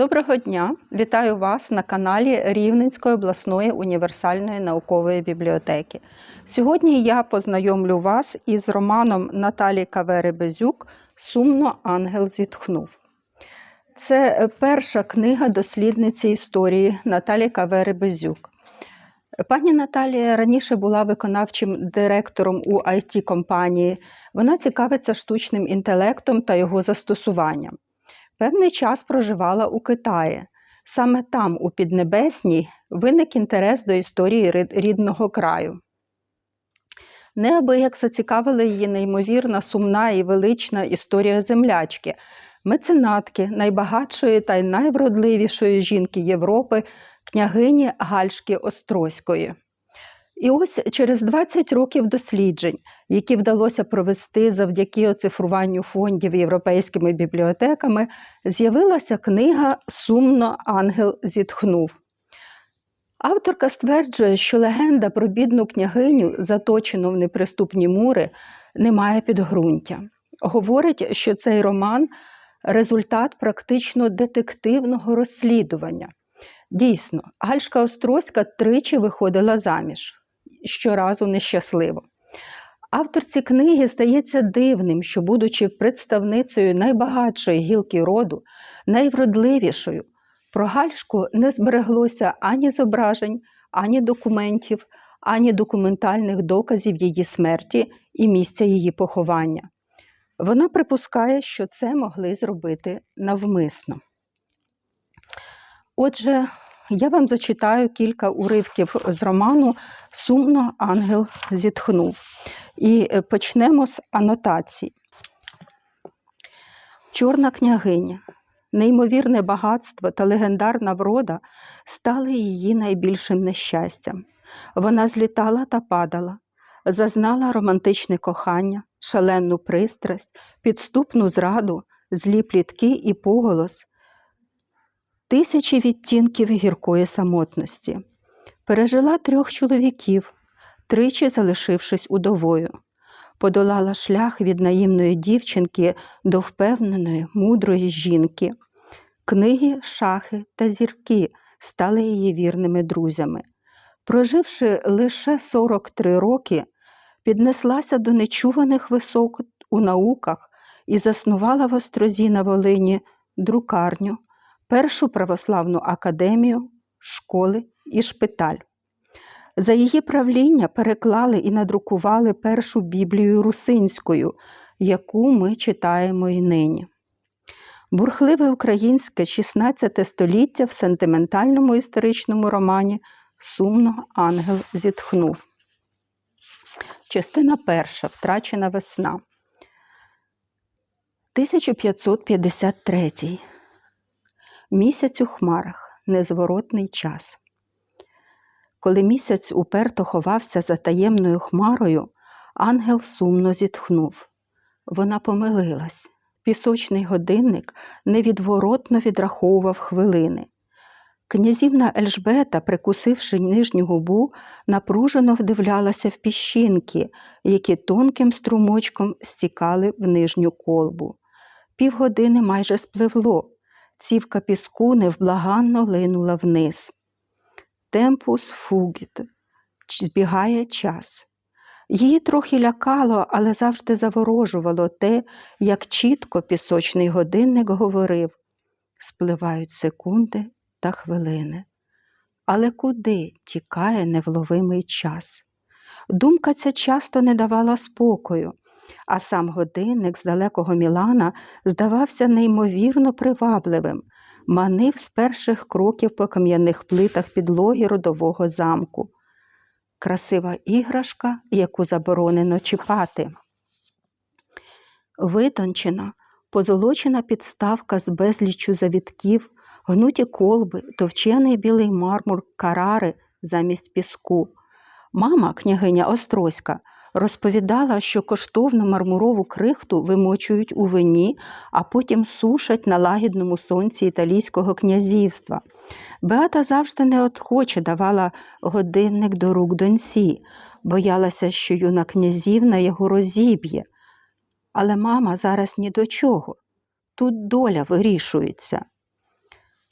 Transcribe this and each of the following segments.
Доброго дня! Вітаю вас на каналі Рівненської обласної універсальної наукової бібліотеки. Сьогодні я познайомлю вас із романом Наталі Кавери Безюк Сумно ангел зітхнув. Це перша книга дослідниці історії Наталі Кавери Безюк. Пані Наталія раніше була виконавчим директором у it компанії Вона цікавиться штучним інтелектом та його застосуванням. Певний час проживала у Китаї. Саме там, у Піднебесній, виник інтерес до історії рідного краю. Неабияк зацікавила її неймовірна, сумна і велична історія землячки, меценатки, найбагатшої та найвродливішої жінки Європи, княгині Гальшки Острозької. І ось через 20 років досліджень, які вдалося провести завдяки оцифруванню фондів європейськими бібліотеками, з'явилася книга Сумно ангел зітхнув. Авторка стверджує, що легенда про бідну княгиню, заточену в неприступні мури, не має підґрунтя. Говорить, що цей роман результат практично детективного розслідування. Дійсно, Гальшка Острозька тричі виходила заміж, щоразу нещасливо. Авторці книги здається дивним, що, будучи представницею найбагатшої гілки роду, найвродливішою, про Гальшку не збереглося ані зображень, ані документів, ані документальних доказів її смерті і місця її поховання. Вона припускає, що це могли зробити навмисно. Отже, я вам зачитаю кілька уривків з роману Сумно ангел зітхнув. І е, почнемо з анотацій. Чорна княгиня, неймовірне багатство та легендарна врода стали її найбільшим нещастям. Вона злітала та падала, зазнала романтичне кохання, шалену пристрасть, підступну зраду, злі плітки і поголос, тисячі відтінків гіркої самотності. Пережила трьох чоловіків, тричі залишившись удовою. Подолала шлях від наївної дівчинки до впевненої, мудрої жінки. Книги, шахи та зірки стали її вірними друзями. Проживши лише 43 роки, піднеслася до нечуваних висот у науках і заснувала в Острозі на Волині друкарню, першу православну академію, школи і шпиталь. За її правління переклали і надрукували першу Біблію русинською, яку ми читаємо і нині. Бурхливе українське 16 століття в сентиментальному історичному романі Сумно ангел зітхнув. Частина перша Втрачена весна. 1553. Місяць у хмарах. Незворотний час. Коли місяць уперто ховався за таємною хмарою, ангел сумно зітхнув. Вона помилилась. Пісочний годинник невідворотно відраховував хвилини. Князівна Ельжбета, прикусивши нижню губу, напружено вдивлялася в піщинки, які тонким струмочком стікали в нижню колбу. Півгодини майже спливло. Цівка піску невблаганно линула вниз. Темпус фугіт збігає час. Її трохи лякало, але завжди заворожувало те, як чітко пісочний годинник говорив спливають секунди та хвилини. Але куди тікає невловимий час? Думка ця часто не давала спокою, а сам годинник з далекого Мілана здавався неймовірно привабливим, манив з перших кроків по кам'яних плитах підлоги родового замку. Красива іграшка, яку заборонено чіпати. Витончена, позолочена підставка з безліччю завітків, гнуті колби, товчений білий мармур карари замість піску. Мама, княгиня Острозька, розповідала, що коштовну мармурову крихту вимочують у вині, а потім сушать на лагідному сонці італійського князівства. Беата завжди неохоче давала годинник до рук доньці, боялася, що юна князівна його розіб'є. Але мама зараз ні до чого. Тут доля вирішується.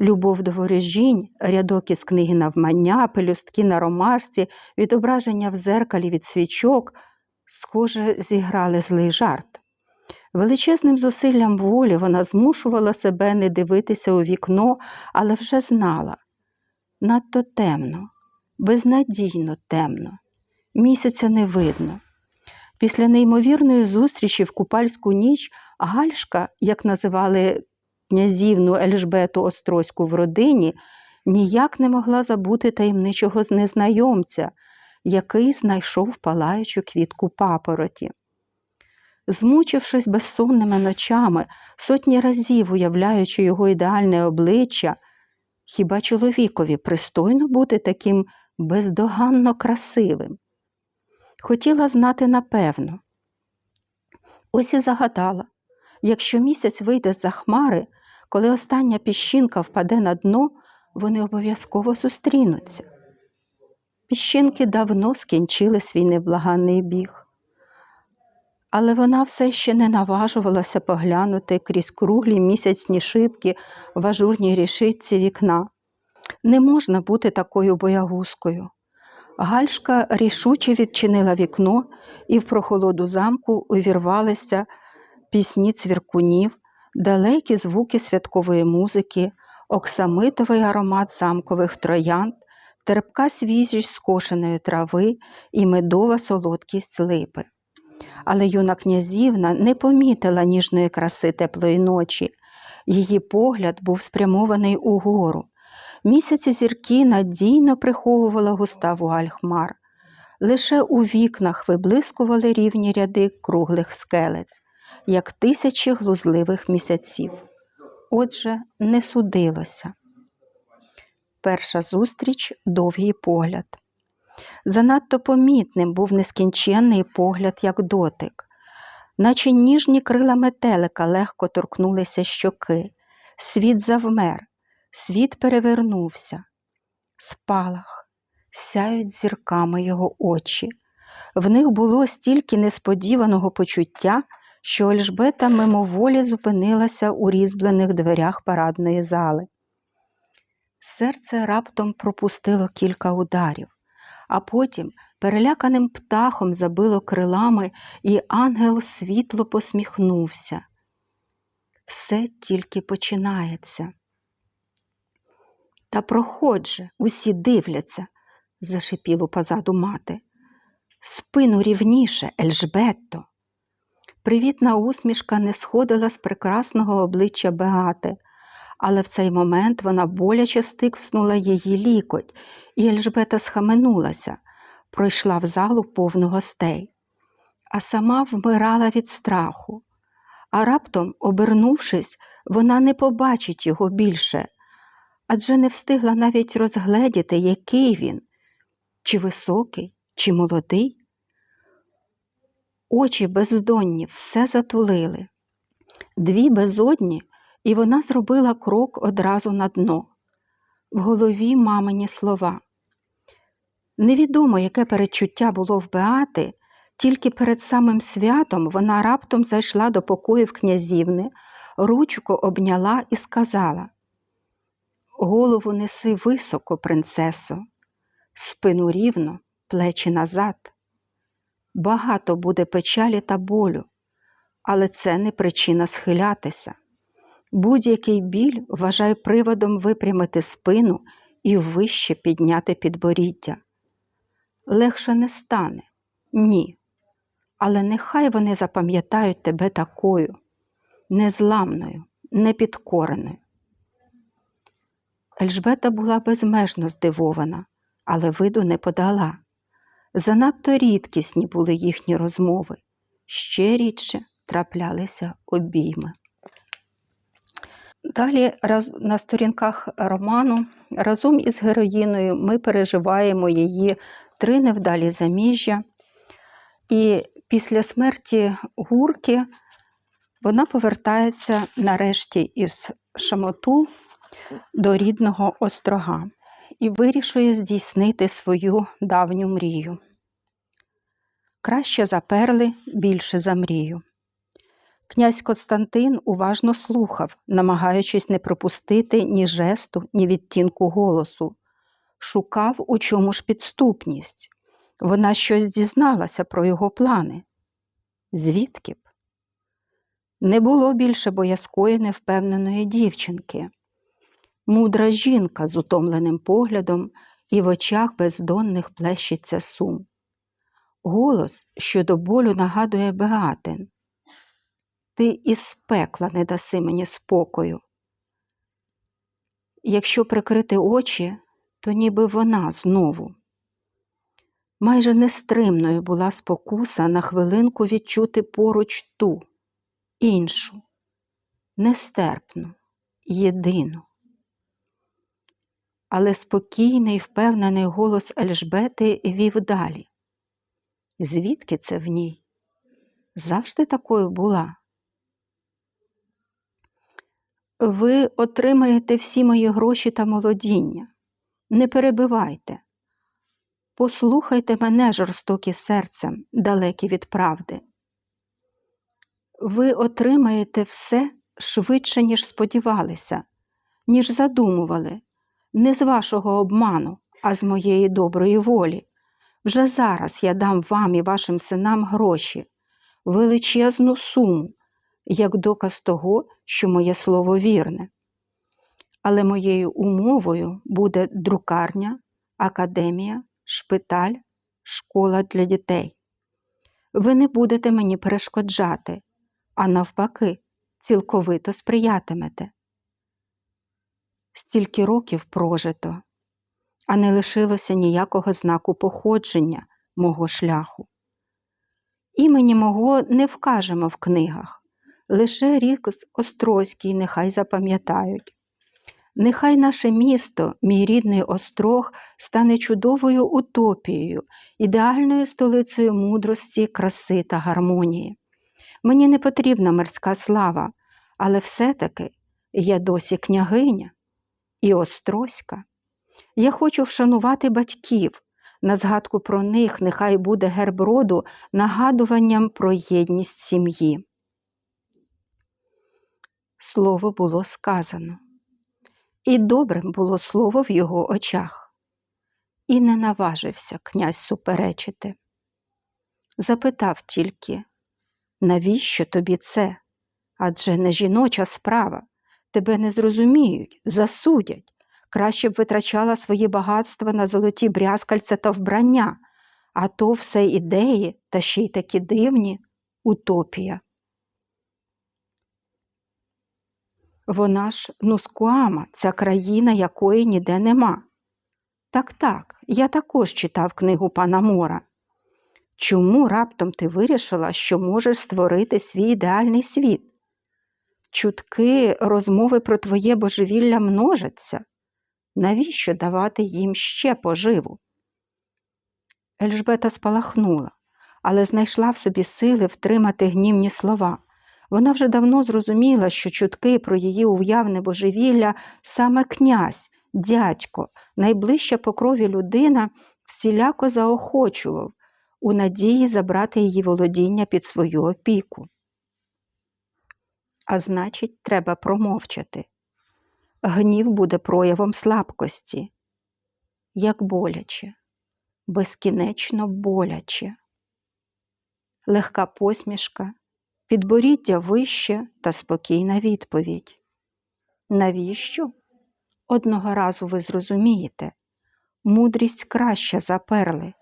Любов до ворожінь, рядок із книги навмання, пелюстки на ромашці, відображення в зеркалі від свічок, схоже, зіграли злий жарт. Величезним зусиллям волі вона змушувала себе не дивитися у вікно, але вже знала надто темно, безнадійно темно, місяця не видно. Після неймовірної зустрічі в купальську ніч Гальшка, як називали князівну Ельжбету Острозьку в родині, ніяк не могла забути таємничого незнайомця, який знайшов палаючу квітку папороті. Змучившись безсонними ночами, сотні разів уявляючи його ідеальне обличчя, хіба чоловікові пристойно бути таким бездоганно красивим? Хотіла знати напевно. Ось і загадала якщо місяць вийде з-за хмари, коли остання піщинка впаде на дно, вони обов'язково зустрінуться. Піщинки давно скінчили свій невблаганний біг але вона все ще не наважувалася поглянути крізь круглі місяцні шибки в ажурній рішитці вікна. Не можна бути такою боягузкою. Гальшка рішуче відчинила вікно, і в прохолоду замку увірвалися пісні цвіркунів, далекі звуки святкової музики, оксамитовий аромат замкових троянд, терпка свіжість скошеної трави і медова солодкість липи але юна князівна не помітила ніжної краси теплої ночі. Її погляд був спрямований угору. Місяці зірки надійно приховувала густа вуаль хмар. Лише у вікнах виблискували рівні ряди круглих скелець, як тисячі глузливих місяців. Отже, не судилося. Перша зустріч довгий погляд. Занадто помітним був нескінченний погляд, як дотик, наче ніжні крила метелика легко торкнулися щоки, світ завмер, світ перевернувся, спалах, сяють зірками його очі. В них було стільки несподіваного почуття, що Ельжбета мимоволі зупинилася у різьблених дверях парадної зали. Серце раптом пропустило кілька ударів а потім переляканим птахом забило крилами, і ангел світло посміхнувся. Все тільки починається. Та проходь же, усі дивляться, зашипіло позаду мати. Спину рівніше, Ельжбетто. Привітна усмішка не сходила з прекрасного обличчя Беати, але в цей момент вона боляче стикснула її лікоть, і Ельжбета схаменулася, пройшла в залу повну гостей, а сама вмирала від страху. А раптом, обернувшись, вона не побачить його більше, адже не встигла навіть розгледіти, який він, чи високий, чи молодий. Очі бездонні все затулили. Дві безодні, і вона зробила крок одразу на дно. В голові мамині слова. Невідомо, яке передчуття було в Беати, тільки перед самим святом вона раптом зайшла до покоїв князівни, ручку обняла і сказала Голову неси високо, принцесо, спину рівно, плечі назад. Багато буде печалі та болю, але це не причина схилятися. Будь-який біль вважай приводом випрямити спину і вище підняти підборіддя. Легше не стане, ні. Але нехай вони запам'ятають тебе такою, незламною, непідкореною. Ельжбета була безмежно здивована, але виду не подала. Занадто рідкісні були їхні розмови, ще рідше траплялися обійми. Далі на сторінках роману разом із героїною ми переживаємо її три невдалі заміжжя, і після смерті гурки вона повертається нарешті із Шамоту до рідного острога і вирішує здійснити свою давню мрію. Краще за перли, більше за мрію. Князь Константин уважно слухав, намагаючись не пропустити ні жесту, ні відтінку голосу. Шукав, у чому ж підступність. Вона щось дізналася про його плани. Звідки б? Не було більше боязкої невпевненої дівчинки. Мудра жінка з утомленим поглядом і в очах бездонних плещеться сум. Голос, що до болю нагадує Беатин. Ти із пекла не даси мені спокою. Якщо прикрити очі, то ніби вона знову. Майже нестримною була спокуса на хвилинку відчути поруч ту, іншу, нестерпну, єдину. Але спокійний, впевнений голос Ельжбети вів далі. Звідки це в ній? Завжди такою була. Ви отримаєте всі мої гроші та молодіння. Не перебивайте. Послухайте мене, жорстокі серцем, далекі від правди. Ви отримаєте все швидше, ніж сподівалися, ніж задумували, не з вашого обману, а з моєї доброї волі. Вже зараз я дам вам і вашим синам гроші, величезну суму, як доказ того, що моє слово вірне. Але моєю умовою буде друкарня, академія, шпиталь, школа для дітей. Ви не будете мені перешкоджати, а навпаки, цілковито сприятимете. Стільки років прожито, а не лишилося ніякого знаку походження мого шляху. Імені мого не вкажемо в книгах, лише рік Острозький нехай запам'ятають. Нехай наше місто, мій рідний острог, стане чудовою утопією, ідеальною столицею мудрості, краси та гармонії. Мені не потрібна мирська слава, але все-таки я досі княгиня і острозька. Я хочу вшанувати батьків. На згадку про них нехай буде герб роду нагадуванням про єдність сім'ї. Слово було сказано, і добрим було слово в його очах. І не наважився князь суперечити. Запитав тільки, навіщо тобі це? Адже не жіноча справа, тебе не зрозуміють, засудять. Краще б витрачала свої багатства на золоті брязкальця та вбрання, а то все ідеї, та ще й такі дивні утопія. Вона ж Нускуама, ця країна, якої ніде нема. Так, так, я також читав книгу пана Мора. Чому раптом ти вирішила, що можеш створити свій ідеальний світ? Чутки, розмови про твоє божевілля множаться. Навіщо давати їм ще поживу? Ельжбета спалахнула, але знайшла в собі сили втримати гнівні слова. Вона вже давно зрозуміла, що чутки про її уявне божевілля саме князь, дядько, найближча по крові людина всіляко заохочував у надії забрати її володіння під свою опіку. А значить, треба промовчати. Гнів буде проявом слабкості, як боляче, безкінечно боляче, легка посмішка, підборіддя вище та спокійна відповідь. Навіщо? Одного разу ви зрозумієте, мудрість краща за перли,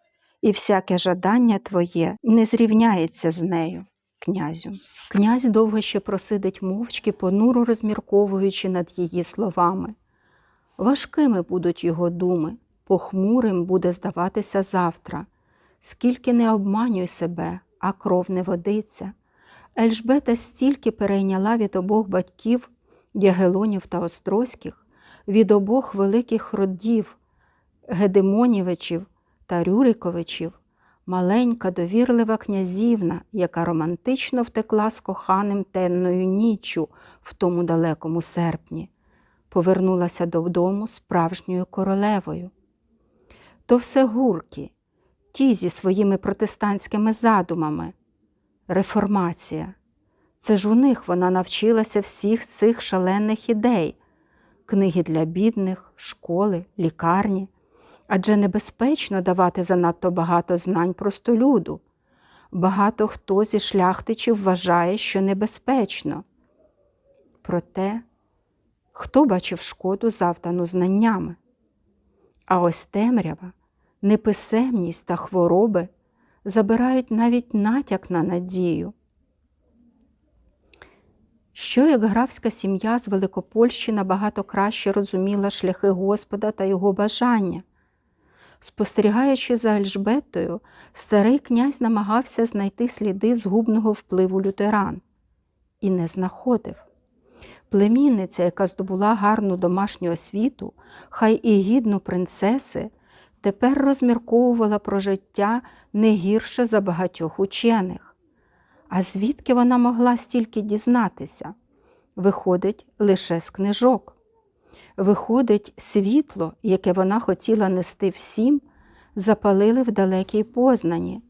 і всяке жадання твоє не зрівняється з нею, князю. Князь довго ще просидить мовчки, понуро розмірковуючи над її словами. Важкими будуть його думи, похмурим буде здаватися завтра. Скільки не обманюй себе, а кров не водиться. Ельжбета стільки перейняла від обох батьків Ягелонів та Острозьких, від обох великих родів Гедемонівичів та Рюриковичів, маленька довірлива князівна, яка романтично втекла з коханим темною ніччю в тому далекому серпні, повернулася додому справжньою королевою. То все гурки, ті зі своїми протестантськими задумами, реформація. Це ж у них вона навчилася всіх цих шалених ідей книги для бідних, школи, лікарні. Адже небезпечно давати занадто багато знань простолюду. Багато хто зі шляхтичів вважає, що небезпечно. Проте, хто бачив шкоду завдану знаннями? А ось темрява, неписемність та хвороби забирають навіть натяк на надію. Що як графська сім'я з Великопольщі набагато краще розуміла шляхи Господа та його бажання. Спостерігаючи за Ельжбетою, старий князь намагався знайти сліди згубного впливу лютеран і не знаходив. Племінниця, яка здобула гарну домашню освіту, хай і гідну принцеси, тепер розмірковувала про життя не гірше за багатьох учених. А звідки вона могла стільки дізнатися? Виходить, лише з книжок. Виходить, світло, яке вона хотіла нести всім, запалили в далекій познані.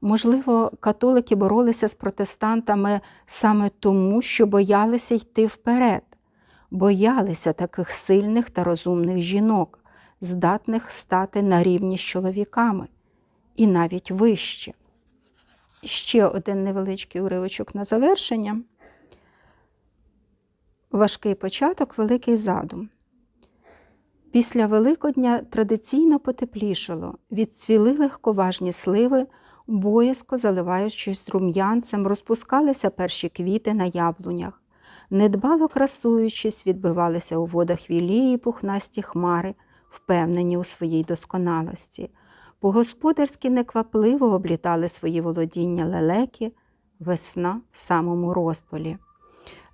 Можливо, католики боролися з протестантами саме тому, що боялися йти вперед, боялися таких сильних та розумних жінок, здатних стати на рівні з чоловіками, і навіть вище. Ще один невеличкий уривочок на завершення. Важкий початок, великий задум. Після Великодня традиційно потеплішало, відцвіли легковажні сливи, боязко заливаючись рум'янцем, розпускалися перші квіти на яблунях. Недбало красуючись, відбивалися у водах вілії пухнасті хмари, впевнені у своїй досконалості. По-господарськи неквапливо облітали свої володіння лелеки, весна в самому розпалі.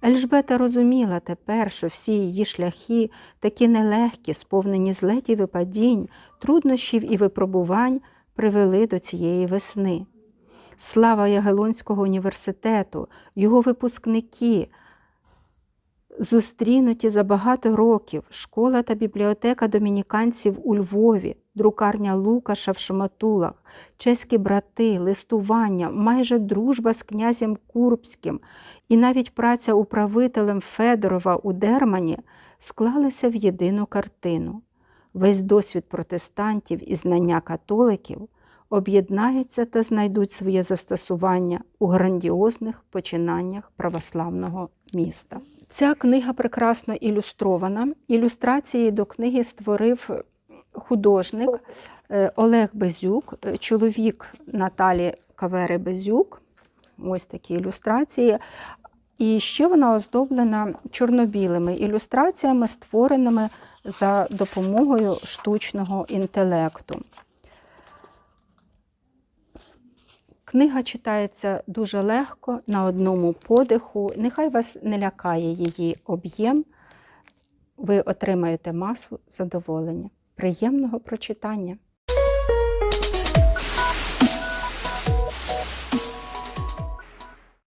Ельжбета розуміла тепер, що всі її шляхи, такі нелегкі, сповнені злетів і падінь, труднощів і випробувань, привели до цієї весни. Слава Ягелонського університету, його випускники, зустрінуті за багато років, школа та бібліотека домініканців у Львові, друкарня Лукаша в Шаматулах, чеські брати, листування, майже дружба з князем Курбським і навіть праця управителем Федорова у Дермані склалися в єдину картину. Весь досвід протестантів і знання католиків об'єднаються та знайдуть своє застосування у грандіозних починаннях православного міста. Ця книга прекрасно ілюстрована. Ілюстрації до книги створив художник е, Олег Безюк, е, чоловік Наталі Кавери Безюк. Ось такі ілюстрації. І ще вона оздоблена чорнобілими ілюстраціями, створеними за допомогою штучного інтелекту. Книга читається дуже легко, на одному подиху. Нехай вас не лякає її об'єм, ви отримаєте масу задоволення. Приємного прочитання!